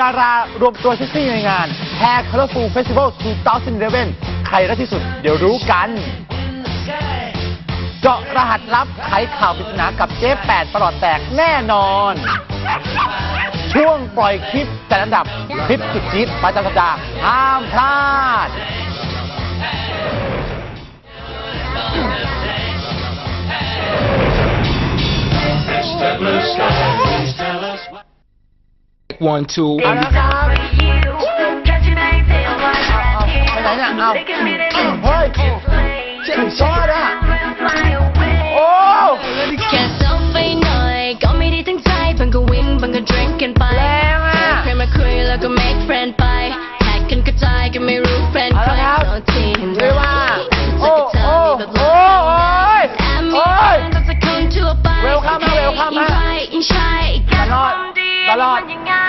ดารารวมตัวเซ็กซี่ในงาน Hair Colorful Festival 2011 ใครรักที่สุด เดี๋ยวรู้กัน เจาะรหัสลับไขข่าวปริศนากับเจ๊แปดประหลอดแตกแน่นอน ช่วงปล่อยคลิปแต่ละอันดับคลิปสุดจี๊ดประจำสัปดาห์ห้ามพลาด One, two. เอาละครับไปไหนเนี่ยเอาเฮ้ยเจ็บซอดอะโอ้แค่เซลฟี่หน่อยก็ไม่ได้ตั้งใจเพิ่งก็วิ่งเพิ่งก็ drink กันไปแรงอะเพื่อนมาคุยแล้วก็ make friend ไปแท็กกันกระจายก็ไม่รู้ friend เอาใครละครับโทษทีเห็นไหมเรียกว่าโอ้จะโอ้แบบโอ้โอ้ยแต่มีโอ้ยแต่จะคนทั่วไป Welcome นะ Welcome นะยิ่งใครยิ่งใช่ ตลอด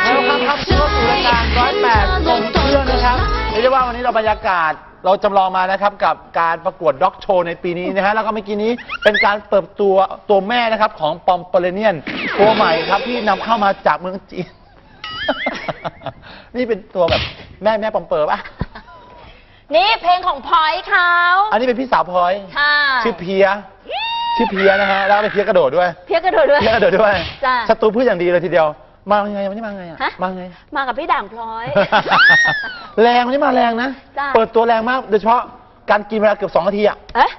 ตลอดเวลคัมครับเข้าสู่รายการร้อยแปดส่งเครื่องนะครับเรียกได้ว่าวันนี้เราบรรยากาศเราจำลองมานะครับกับการประกวดด็อกโชว์ในปีนี้นะฮะแล้วก็เมื่อกี้นี้เป็นการเปิดตัวตัวแม่นะครับของปอมเปอร์เนียนตัวใหม่ครับที่นำเข้ามาจากเมืองจีน นี่เป็นตัวแบบแม่แม่ปอมเปอร์ป่ะ นี่เพลงของพลอยเขาอันนี้เป็นพี่สาวพลอย ค่ะชื่อเพีย ชื่อเพียนะฮะแล้วก็เป็นเพียกระโดดด้วย เพียกกระโดดด้วย เพียกระโดดด้วยจ้ะ ศัตรูพืชอย่างดีเลยทีเดียว มาไงวันนี้มาไงอะฮะ มาไง มากับพี่ด่างพลอย แรงวันนี้มาแรงนะ จ้ะ เปิดตัวแรงมากโดยเฉพาะการกินเวลาเกือบสองนาทีอะเอ๊ะ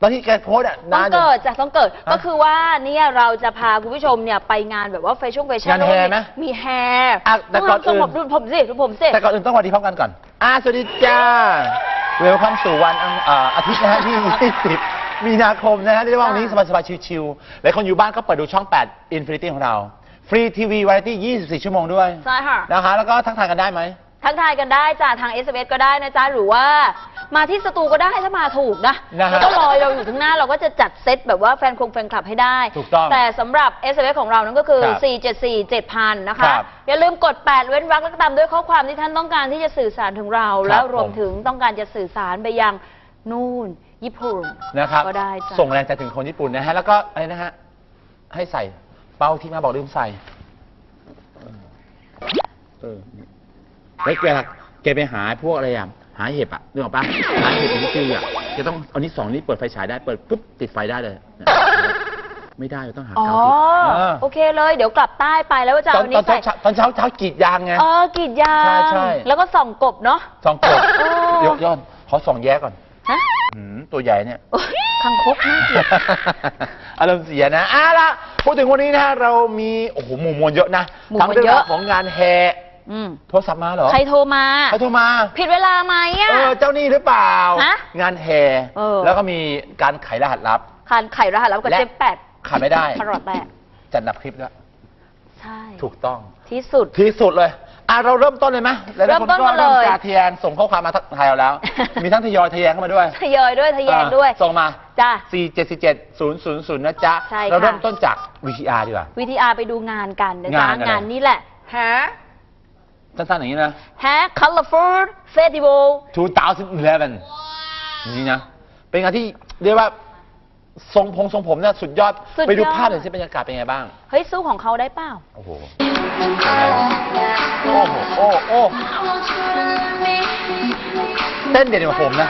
ตอนที่แกโพสต์อะต้นาองนอยู่ เกิดจ้ะต้องเกิดฮะก็คือว่าเนี่ยเราจะพาคุณผู้ชมเนี่ยไปงานแบบว่าแฟชั่นแฟชั่นงานแฮร์ไหมมีแฮร์อะแต่ก่อนต้องอื่นทำทรงผมดูผมสิดูผมสิ แต่ก่อนอื่นต้องสวัสดีพร้อมกันก่อนอ่าสวัสดีจ้า เวลคัมสู่วันอังอ่าอาทิตย์นะฮะที่ 20 มีนาคมนะฮะเรียกได้ว่าวันนี้สบายๆชิวๆหลายคนอยู่บ้านก็เปิดดูช่อง 8 Infinity ของเรา ฟรีทีวีวาไรตี้ 24 ชั่วโมงด้วยใช่ค่ะนะคะ แล้วก็ทักทายกันได้ไหม ทักทายกันได้จ้ะทาง s อ s ก็ได้นะจ๊ะหรือว่า มาที่สตูก็ได้ถ้ามาถูกนะนะฮะแล้วก็รอเราอยู่ข้างหน้าเราก็จะจัดเซตแบบว่าแฟนคงแฟนคลับให้ได้ ถูกต้องแต่สำหรับ s อ s ของเรานั่นก็คือ ครับ474 7000 นะคะ ครับอย่าลืมกด 8 เว้นวรรคแล้วก็ตามด้วยข้อความที่ท่านต้องการที่จะสื่อสารถึงเรา ครับ แล้วรวมผมถึงต้องการจะสื่อสารไปยังนู่นญี่ปุ่นนะครับ ก็ได้จ้ะส่งแรงใจถึงคนญี่ปุ่นนะฮะ แล้วก็อะไรนะฮะ ให้ใส่ เป้าที่มาบอกลืมใส่ เออแล้วเวลาแกไปหาพวกอะไรอะ หาเห็บอะนึกออกปะหาเห็บที่จืออะแกต้องเอานี้สองนี้เปิดไฟฉายได้ เปิดปุ๊บติดไฟได้เลยเนี่ยไม่ได้ต้องหาอ๋อ กาวติด เออ โอเคเลย เดี๋ยวกลับใต้ไปแล้วจะตอเอานอันตนี้อนใส่เช้าตอนเช้าเช้ากรีดยางไง เออกรีดยาใช่งใช่ แล้วก็ส่องกบเนาะ สองกดโอ้ยกย่อนขอสองแย้ก่อนฮะ หืมตัวใหญ่เนี่ย โอ๊ย คังคกน่าเกลียด อารมณ์เสียนะอะละพูดถึงวันนี้นะฮะเรามีโอ้โหหมู่มวลเยอะนะหมู่ทั้งมวลเรื่องเยอะราวของงานแฮอืมโทรศัพท์มาเหรอใครโทรมา ใครโทรมา ผิดเวลาไหมอะเออเจ้าหนี้หรือเปล่า ฮะงานแฮเออ แล้วก็มีการไขรหัสลับ คานไข่รหัสแล้วก็และ เจ็บแปดขาดไม่ได้ตลอดแตกจัดอันดับคลิปด้วยใช่ ถูกต้อง ที่สุด ที่สุดเลย อะเราเริ่มต้นเลยไหมหลายๆเริ่มต้นคก็กันเลย เริ่มจาทะแยานส่งข้อความมาทักทายเราแล้ว มีทั้งทยอยทะแยงเข้ามาด้วยทยอยด้วยทะแยงด้วยอะส่งมา จ้า4 7 7 0 0 0 นะจ๊ะ ใช่ค่ะ เราเริ่มต้นจาก VTR ดีกว่า วิทีอาร์ไปดูงานกันนะจ๊ะ งานอะไร งานนี้แหละฮะสั้นๆอย่างนี้นะ ฮะ Colorful Festival 2011 นี่นะ เป็นงานที่เรียกว่าทรงผมทรงผมเนี่ยสุดยอด สุดยอด ไปดูภาพหน่อยสิบรรยากาศเป็นไงบ้าง เฮ้ย สู้ของเขาได้เปล่า โอ้โห โอ้โหโอ้โอ้เต้นเด่นกว่าผมนะ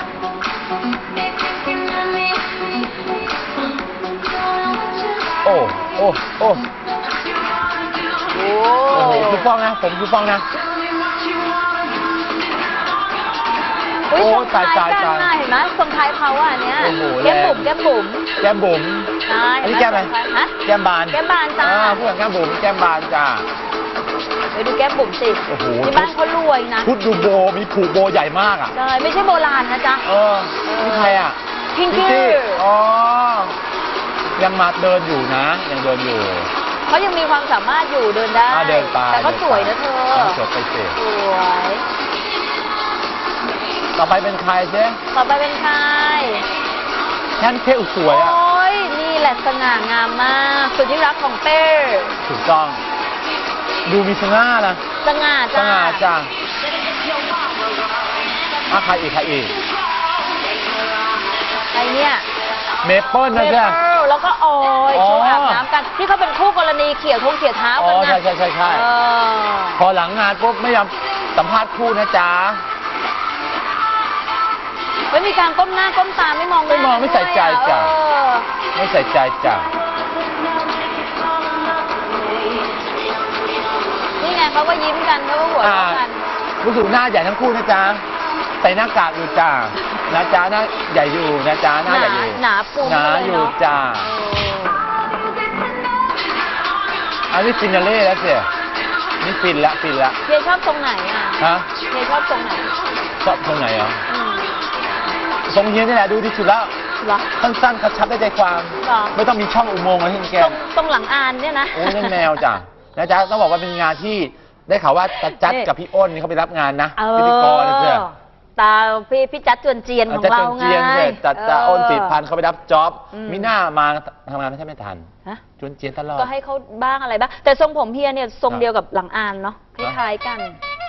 โอ้ โอ้ โอ้โอ้โอ้โหคือฟ้องนะ ผมคือฟ้องนะ โอ้ยโอ้ส่งท้ายตายกันตายน่ะเห็นไหมส่งท้ายเขาอะเนี่ยโอ้โหแก้มแรงบุ๋มแก้มบุ๋มแก้มบุ๋มใช่อันนี้เห็แก้มไหอะไรส่งท้ายฮะแก้มบาน แก้มบานจ้าอ่พูดถึงแก้มบุ๋มแก้มบานจ้า ไปดูแก้มบุ๋มสิโอ้โห ที่บ้านเขารวยนะชุดดูโบมีผูกโบใหญ่มากอะ ใช่ไม่ใช่โบราณนะจ๊ะ เออนี่ใครอะพิงพิกี้อ๋อ ยังมาเดินอยู่นะ ยังเดินอยู่เขายังมีความสามารถอยู่เดินได้ อ่าเดินไปแต่เขาสวยนะเธอต้องสวยไปสิสวย ต่อไปเป็นใครเจ๊ต่อไปเป็นใครแค่นเค้กสวยอะ โอ้ยนี่แหละสง่างามมาก สุดที่รักของเป้ ถูกต้อง ดูมีสง่านะสง่าสจ้าง่าจังอะใครอีกใครอีกใครเนี่ยเมเปิลเมนะเปิจ๊ะลแล้วก็ออยอ๋อช่วงอาบน้ำกันที่เขาเป็นคู่กรณีเขี่ยวทงเขี่ยวเท้าอ๋กัอนนะใช่ใช่ใช่ใช่ เออพอหลังงานปุ๊บไม่ยอมสัมภาษณ์คู่นะจ๊ะ ไม่มีการก้มหน้าก้มตาไม่มองหน้าไม่มองไม่ใส่ใจจ้ะ เออไม่ใส่ใจจ้ะ เขาก็ยิ้มกันเขาก็หัวเราะกันรู้สึกหน้าใหญ่ทั้งคู่นะจ๊ะใส่หน้ากากอยู่จ้านะจ๊ะหน้าใหญ่อยู่นะจ๊ะหน้าใหญ่อยู่หนาปูหนาอยู่จ้าอันนี้ฟินาเล่แล้วเสียนี่ฟินละฟินละเจชอบทรงไหนอะฮะเจชอบทรงไหนชอบตรงไหนอะอืมทรงเฮียนี่แหละดูที่สุดแล้วเหรอสั้นๆกระชับได้ใจความหรอไม่ต้องมีช่องอุโมงค์อะไรที่แกตรงตรงหลังอานเนี่ยนะโอ้ยนั่นแมวจ้ะนะจ๊ะต้องบอกว่าเป็นงานที่ ได้ข่าวว่าจัดจัดนี่กับพี่อ้นนี่เขาไปรับงานนะเอพิธีกรนะเพื่อนอตาพี่พี่จัดจวนเจียนของจัดเราจนไงเจียนเสร็จจัดจะเอ้นสิทธิ์พันธ์เขาไปรับจ็อบอืมมีหน้ามาทำงานไม่ใช่ไม่ทันฮะจนเจียนตลอด ก็ให้เขาบ้างอะไรบ้างแต่ทรงผมเฮียเนี่ยทรงครับเดียวกับหลังอานเนาะคฮะ ล้ายๆกัน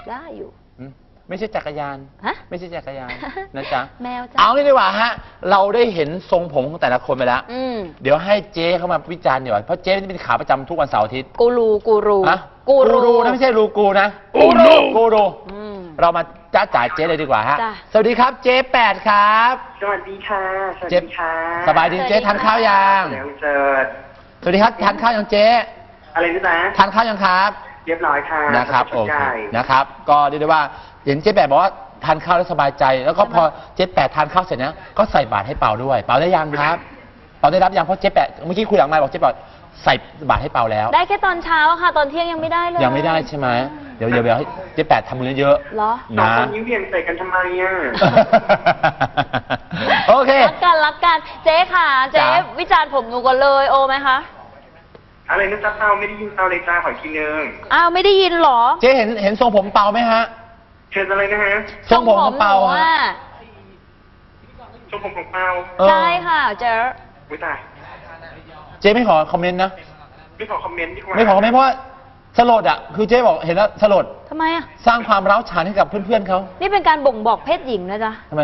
ได้อยู่อืมไม่ใช่จักรยาน ฮะ ไม่ใช่จักรยานนะจ๊ะ แมวจ้ะเอางี้ดีกว่าฮะ เราได้เห็นทรงผมของแต่ละคนไปแล้ว อืมเดี๋ยวให้เจ๊เข้ามาวิจารณ์ดีกว่าเพราะเจ๊นี่เป็นขาประจำทุกวันเสาร์อาทิตย์กูรูกูรูฮะ กูรูนะไม่ใช่รูกูนะ Oh no กูรูอืม เรามาจ้าจ่ายเจ๊เลยดีกว่าฮะจ้ะ สวัสดีครับเจ๊แปดครับสวัสดีค่ะ สวัสเจ๊ดีค่ะสบายดีเจ๊ทานข้าวยังเดี๋ยวเจิดสวัสดีครับทานข้าวยังเจ๊อะไรนะจ๊ะทานข้าวยังครับเรียบร้อยค่ะนะครับขโอณเคใหญ่นะครับ ก็เรียกได้ว่าเห็นเจ๊แปดบอกว่าทานข้าวแล้วสบายใจ แล้วก็พอเจ๊แปดทานข้าวเสร็จนะก็ใส่บาตรให้เปาด้วย เปาได้ยังครับ เปาได้รับยังเพราะเจ๊แปดเมื่อกี้คุยหลังไมค์บอกเจ๊แปด ใส่บาตรให้เปาแล้ว ได้แค่ตอนเช้าอะค่ะ ตอนเที่ยงยังไม่ได้เลยยังไม่ได้ใช่ไหมเดี๋ยวเดี๋ยวเดี๋ยวให้เจ๊แปดทำมือเยอะเหรอสองนะ คนยิ้มเวียงใส่กันทำไมอะ โอเค รักกันรักกันเจ๊ค่ะ เจ๊จ๋า วิจารณ์ผมหนูก่อนเลยโอไหมคะอะไรนะจ๊ะเต้าไม่ได้ยินเต้าเลยจ้าขออีกทีนึงอ้าวไม่ได้ยินเหรอเจ๊เห็นเห็นทรงผมเปาไหมฮะเชิญอะไรนะฮะทรงผมของเปาหนูฮะอะชมผมของเปาเออ ใช่ค่ะเจ๊อุ้ยตาย เจ๊ไม่ขอคอมเมนต์นะ ไม่ขอคอมเมนต์ดีกว่าไม่ขอคอมเมนต์เพราะว่าสลดอะ คือเจ๊บอกเห็นแล้วสลดทำไมอะสร้างความร้าวฉานให้กับเพื่อนๆเขานี่เป็นการบ่งบอกเพศหญิงนะจ๊ะ ทำไม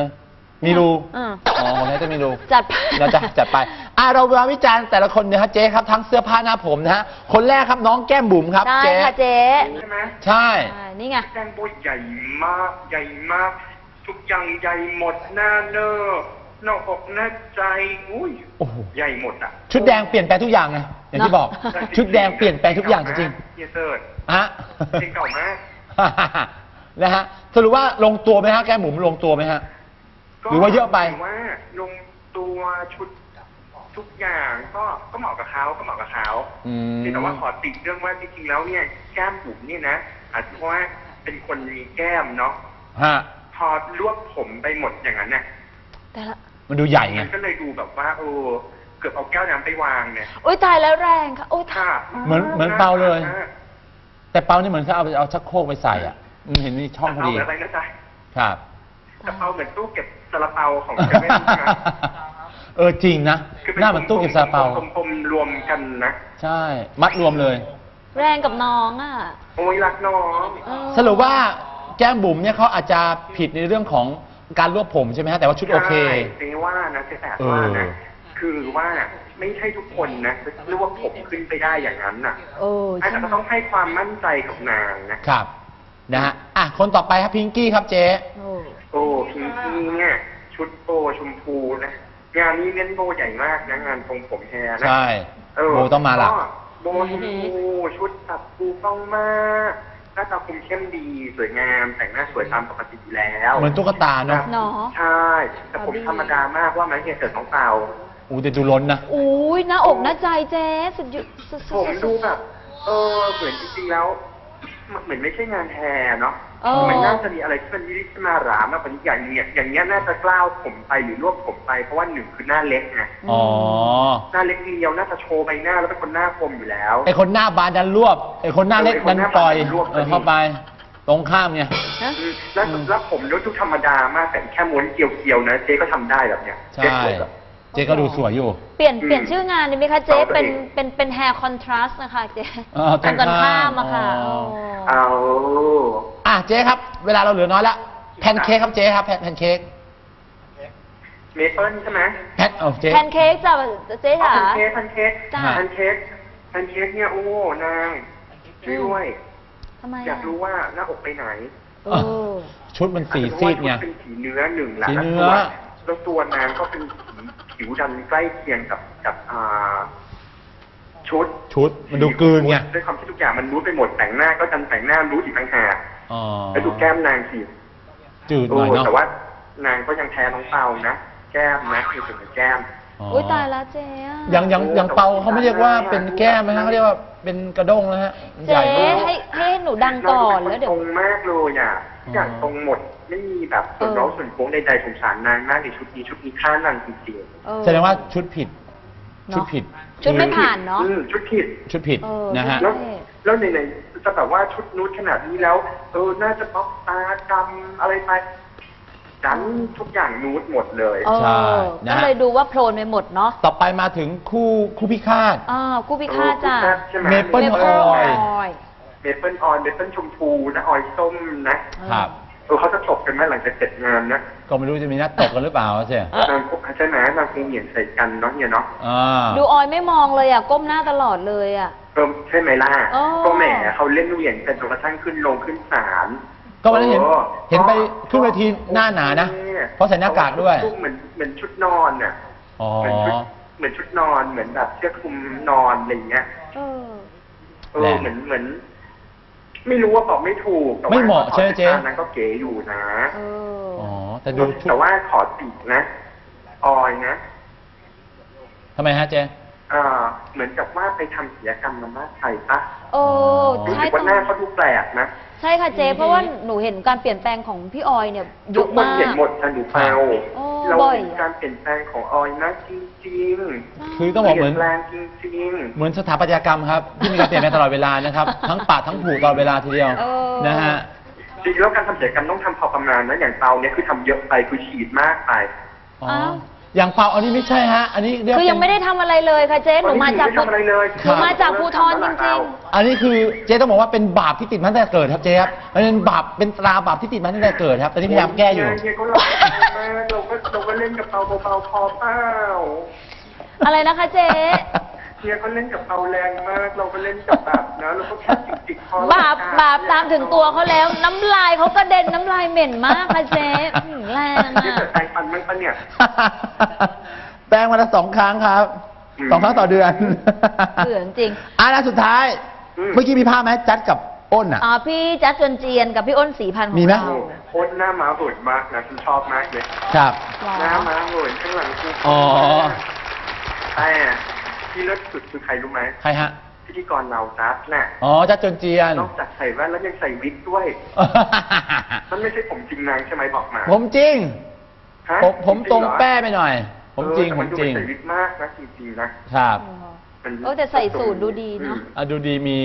มีรูอืมอ๋อของนี้จะมีรูจัดไปนะจ๊ะจัดไปอะเรามาวิจารณ์แต่ละคนนะฮะเจ๊ครับทั้งเสื้อผ้าหน้าผมนะฮะคนแรกครับน้องแก้มบุ๋มครับได้เจ๊ค่ะเจ๊ใช่ไหมใช่ อ่านี่ไง แตงโบใหญ่มากใหญ่มาก ทุกอย่างใหญ่หมดหน้าเนอ หน้าอกหน้าใจอุ้ยโอ้โหใหญ่หมดอะชุดแดงเปลี่ยนแปลงทุกอย่างไงอย่างที่บอกเนอะชุดแดงเปลี่ยนแปลงทุกอย่างจริงเฮียเซิร์ดๆฮะเพลงเก่ามากนะฮะสรุปว่าลงตัวไหมฮะแก้มบุ๋มลงตัวไหมฮะหรือว่าเยอะไปถืว่าลงตัวชุดทุกอย่างก็ก็เหมาะกับเขาก็เหมาะกับเขาอืมเพียงแต่ว่าขอติดเรื่องว่าจริงๆแล้วเนี่ยแก้มบุ๋มเนี่ยนะอาจจะเพราะว่าเป็นคนมีแก้มเนาะฮะพอรวบผมไปหมดอย่างนั้นเนี่ย แต่ละมันดูใหญ่ไง มันก็เลยดูแบบว่าเออเกือบเอาแก้วน้ำไปวางเนี่ย โอ้ยตายแล้วแรงค่ะ โอ้ยค่ะ เหมือนเหมือนเปาเลย แต่เปานี่เหมือนเขาเอาไปเอาชักโครกไปใส่อะมันเห็นมีช่องพอเปาดีเหมือนอะไรนะจ๊ะครับกระเป๋าเหมือนตู้เก็บซาลาเปาของเซเว่นใช่ไหมเออจริงนะ คือหน้าเหมือนตู้เก็บซาลาเปา กลมๆรวมกันนะ ใช่ มัดรวมเลย แรงกับน้องอะโอ้ยรักน้อง เออ สรุปว่าแก้มบุ๋มเนี่ยเขาอาจจะผิดในเรื่องของ การรวบผมใช่ไหมฮะแต่ว่าชุดโอเค ใช่เจ๊ว่านะเจ๊แต่ว่านะ เออ คือว่าไม่ใช่ทุกคนนะจะรวบผมขึ้นไปได้อย่างนั้นน่ะโอ้อาจใช่จะต้องให้ความมั่นใจกับนางนะ ครับนะฮะอะคนต่อไปครับพิงกี้ครับเจ๊ โอ้โอ้พิงกี้เนี่ย ชุดโบชมพูนะ งานนี้เน้นโบใหญ่มากนะงานทรงผมแฮร์นะใช่เออโบต้องมาหลักก็โบชมพูชุดตัดฟูต้องมาก หน้าตาคมเข้มดีสวยงามแต่งหน้าสวยตามปกติอยู่แล้วเหมือนตุ๊กตาเนาะหนอใช่แต่ผมธรรมดามากว่าไหมเฮียเกิดของเต่าอู้แต่ดูล้นนะอุ้ยหน้าอกหน้าใจเจ๊สุดยอดสุดๆผมดูแบบเออเหมือนจริงๆแล้ว เหมือนไม่ใช่งานแฮร์เนาะเออ มันน่าจะมีอะไรที่มันวิริสมาหรามากกว่านี้อย่างเนี้ยอย่างเงี้ยน่าจะกล้าวผมไปหรือรวบผมไปเพราะว่าหนึ่งคือหน้าเล็กไงอ๋อหน้าเล็กเดียวน่าจะโชว์ใบหน้าแล้วเป็นคนหน้าคมอยู่แล้ว ไอคนหน้าบานดันรวบไอคนหน้าเล็กเออไอ้คดันนหน้าปล่อยบานดันรวบเออเข้าไป ตรงข้ามไง ฮะ อืมแล้วแล้วผมดูทุกธรรมดามากแต่แค่ม้วนเกลียวๆนะเจ๊ก็ทำได้แบบเนี้ยใช่ เจ๊สวยแบบ เจ๊ก็ดูสวยอยู่ เปลี่ยนอืมเปลี่ยนชื่องานดีไหมคะเจ๊เอาตัวเป็นเองเป็นเป็นแฮร์คอนทราสต์นะคะเจ๊เออตรงกันข้ามอะค่ะอ๋อ โอ้ เอาอะเจ๊ครับ เวลาเราเหลือน้อยละแพนเค้กครับเจ๊ครับแพนแพนเค้กเมเปิลใช่ไหมแพนเอาเจ๊ แพนเค้กจ้ะเจ๊อ๋อจ๋าพันเค้กพันเค้กจ้ะ พันเค้กพันเค้กเนี่ยโอ้นางช่วยด้วย ทำไมอยากรู้ว่าหน้าอกไปไหนเออ ชุดมันสีซีดไง อาจจะเพราะว่าชุเป็นสีเนื้อหนึ่งแหละสีแล้วเนื้ตัอวแล้วตัวนางก็เป็นสี ผิวดำใกล้เคียงกับกับอ่าชุดชุดมันดูกลืนไง ด้วยความที่ทุกอย่างมันรู้ไปหมดแต่งหน้าก็ดันแต่งหน้ารู้อีกต่างหากอ๋อแล้วดูแก้มนางสิจืดหโอ้น่อยเนาะแต่ว่านางก็ยังแพ้น้องเปานะ แก้มนะคือส่วนของแก้มอ๋ออุ้ยตายแล้วเจ๊อะยังยังโอ้ยังเปาเขาไม่เรียกว่าแต่ว่าเป็นแก้มนะฮะเขาเรียกว่าเป็นกระด้งนะฮะใหเจ๊ญ่มากให้ให้หนูดังก่อนแล้วเดี๋ยว ตรงมากเลยอะ ทุกอย่างอ๋อตรงหมดไม่มีแบบส่วนเออร้องส่วนโค้งใดๆสงสารนางมากในชุดนี้ชุดนี้ค่านางจริงเออ แสดงว่าชุดผิด เนอะ ชุดผิดชุดไม่ๆผ่านเนาะอืมชุดผิด ชุดผิดเออ นะฮะ แล้วใช่แล้วในๆจะแบบว่าชุดนูดขนาดนี้แล้ว เออ น่าจะป๊อปตาดำอะไรไปดันทุกอย่างนูดหมดเลย เอใช่อนะก็เลยดูว่าโพลนไปหมดเนาะต่อไปมาถึงคู่คู่พิฆาตอ่ากู้พิฆาตจ้ะ เออใช่ไหม Maple เป Oil ย เมเปิลออยเมเปิลชมพูนะออยส้มนะครับเออเขาจะจบกันไหมหลังจากเสร็จงานนะก็ไม่รู้จะมีนัดตกกันหรือเปล่าเจ๊นางใช่ไหมนางคงเหยียนใส่กันเนาะเนี่ยเนาะอ่าดูออยไม่มองเลยอะก้มหน้าตลอดเลยอะเออใช่ไหมล่ะอ๋อก็แหมเขาเล่นเหวี่ยงกันจนกระทั่งขึ้นลงขึ้นศาลก็วันนั้นเห็นโอ้เห็นไปขึ้นเวทีหน้าหนานะเพราะใส่หน้ากากด้วยเหมือนเหมือนชุดนอนน่ะอ๋อเหมือนชุดเหมือนชุดนอนเหมือนแบบเสื้อคลุมนอนอะไรเงี้ยเออเออเหมือนเหมือน ไม่รู้ว่าบอกไม่ถูกแต่ว่ไม่เหมาะใช่ไหมเจ๊ตอนนั้นก็เก๋อยู่นะ เอออ๋อแต่ดูชุดแต่ว่าขอติดนะ ออยนะ ทำไมฮะเจ๊อ่าเหมือนกับว่าไปทำศิลปกรรมมาม่าไทยปะโอ้รู้ใช่สึกว่าหน้าเขาดูแปลกนะ ใช่ค่ะเจ๊เพราะว่าหนูเห็นการเปลี่ยนแปลงของพี่ออยเนี่ยเยทุกอะคนมาก เห็นหมดทันหนูเปาโอ้เราบ่อยเห็นการเปลี่ยนแปลงของออยนะจริงๆคือต้องบอกเหมือนเปลี่ยนแปลงจริงเหมือนสถาปัตยกรรมครับที่มีการเปลี่ยนแปลงตลอดเวลานะครับ ทั้งปาดทั้งผูกตลอดเวลาทีเดียวเออ นะฮะๆจริงๆแล้วการทำศิลปกรรมต้องทำพอประมาณนะอย่างเตาเนี่ยคือทำเยอะไปคือฉีดมากไป อ๋อ อ้าว อย่างเปาอันนี้ไม่ใช่ฮะ อันนี้เรียกคือยังเป็นไม่ได้ทำอะไรเลยค่ะเจ๊หนูมาจากไม่ทำอะไรเลยหนูมาจากภูทรจริง อันนี้คือเจ๊ต้องบอกว่าเป็นบาปที่ติดมาตั้งแต่เกิดครับเจ๊ครับมันเป็นบาปเป็นตราบาปที่ติดมาตั้งแต่เกิดครับตอนนี้พยายามแก้อยู่ เฮียก็ร้องไห้มากเราก็เราก็เล่นกับเตาเบาๆพอเปล่า ๆ อะไรนะคะเจ๊ เฮียก็เล่นกับเตาแรงมาก เราก็เล่นกับแบบนะเราก็แค่จิกๆพอบาปบาปตามถึงตัวเขาแล้ว น้ำลายเขากระเด็นน้ำลายเหม็นมากค่ะเจ๊อืมแรงที่อะจะแต่งฟันมั้งปะเนี่ย แปลงวันละสองครั้งครับอืม สองครั้งต่อเดือนเบื่อจริง อะแล้วสุดท้าย อืม เมื่อกี้มีภาพไหมจัดกับอ้นอะอ่าพี่จัดจวนเจียนกับพี่อ้นสีพันธุ์ของมีไหม เราโอ้โคตรหน้าม้าโหดมากนะฉันชอบมากเลย ครับ หน้าม้าโหดข้างหลังคืออ๋อแต่ ที่เลิศสุดคือใครรู้ไหมใครฮะ พิธีกรเราจัดน่ะอ๋อจัดจนเจียน นอกจากใส่แว่นแล้วยังใส่วิกด้วย มันไม่ใช่ผมจริงนางใช่ไหมบอกมาผมจริง ฮะผมผมตรงจๆเหอแป้ไปหน่อย ผมจริงเออผแต่มนดูจริงเป็นใส่วิกมากนะจริงๆนะครับมันเออแต่ใส่สูทดูดีเนอะ อะดูดีมี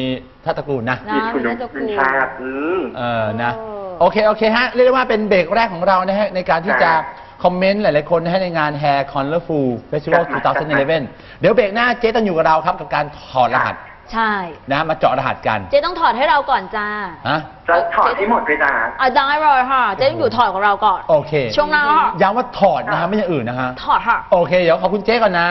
ทัตตระกูลนะนะมีคุณน่าจะเป็นคูลชาติอืม เออนะ เออโอเค โอเคฮะ เรียกได้ว่าเป็นเบรกแรกของเรานะฮะ ในการที่จะครับ คอมเมนต์หลาย ๆ คนนะฮะในงาน Hair Colorful Festival ครับ2011 เดี๋ยวเบรกหน้าเจ๊ต้องอยู่กับเราครับกับการถอดรหัสใช่ นะฮะมาเจาะรหัสกันเจ๊ต้องถอดให้เราก่อนจ้าฮะจะถอดให้หมดเลยนะอะได้เลยค่ะ เจ๊ต้องอยู่ถอดของเราก่อน โอเค ช่วงหน้าค่ะย้ำว่าถอดนะฮะไม่อย่างอื่นนะฮะ ถอดค่ะ โอเค เดี๋ยวขอบคุณเจ๊ก่อนนะ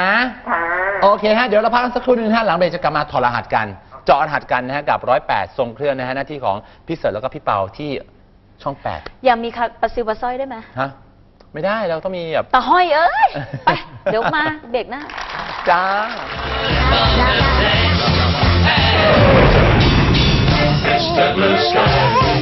อ่าโอเคฮะ เดี๋ยวเราพักกันสักครู่หนึงนะฮะหลังเบรกจะกลับมาถอดรหัสกัน เจาะรหัสกันนะฮะกับร้อยแปดทรงเครื่องนะฮะหน้าที่ของพี่เสิร์ชแล้วก็พี่เปาที่ช่องแปดอย่ามีคาปลาซิวปลาสร้อยได้ไหมฮะ ไม่ได้เราต้องมีแบบตาห้อยเอ้ย ไป เดี๋ยวมาเบรกหน้า จ้า Mr. Blue Sky.